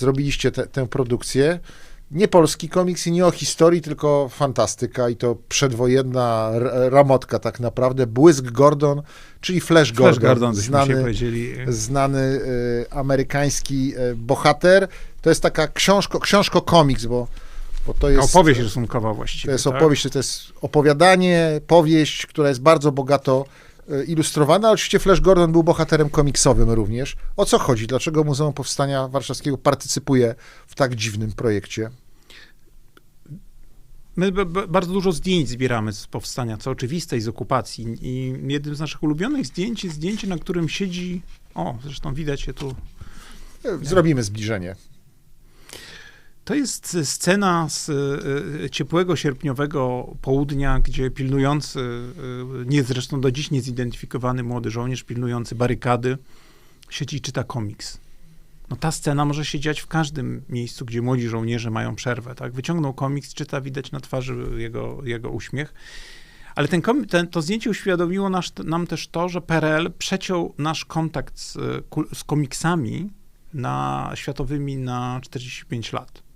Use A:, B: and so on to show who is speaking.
A: zrobiliście te, tę produkcję. Nie polski komiks i nie o historii, tylko fantastyka i to przedwojenna ramotka tak naprawdę. Błysk Gordon, czyli Flash Gordon,
B: Flash Gordon, się
A: znany,
B: powiedzieli.
A: znany y, amerykański y, bohater. To jest taka książko, książko komiks, bo, bo to jest...
B: Opowieść rysunkowa właściwie.
A: To jest
B: tak?
A: opowieść, to jest opowiadanie, powieść, która jest bardzo bogato e, ilustrowana. ale Oczywiście Flash Gordon był bohaterem komiksowym również. O co chodzi? Dlaczego Muzeum Powstania Warszawskiego partycypuje w tak dziwnym projekcie?
B: My bardzo dużo zdjęć zbieramy z powstania, co oczywiste, i z okupacji. I jednym z naszych ulubionych zdjęć jest zdjęcie, na którym siedzi. O, zresztą widać je tu.
A: E, Zrobimy zbliżenie.
B: To jest e, scena z e, ciepłego sierpniowego południa, gdzie pilnujący, e, nie zresztą do dziś niezidentyfikowany młody żołnierz, pilnujący barykady, siedzi i czyta komiks. No ta scena może się dziać w każdym miejscu, gdzie młodzi żołnierze mają przerwę, tak? Wyciągnął komiks, czyta, widać na twarzy jego, jego uśmiech. Ale ten, ten, to zdjęcie uświadomiło nam też to, że PRL przeciął nasz kontakt z, e, z komiksami na światowymi na 45 lat.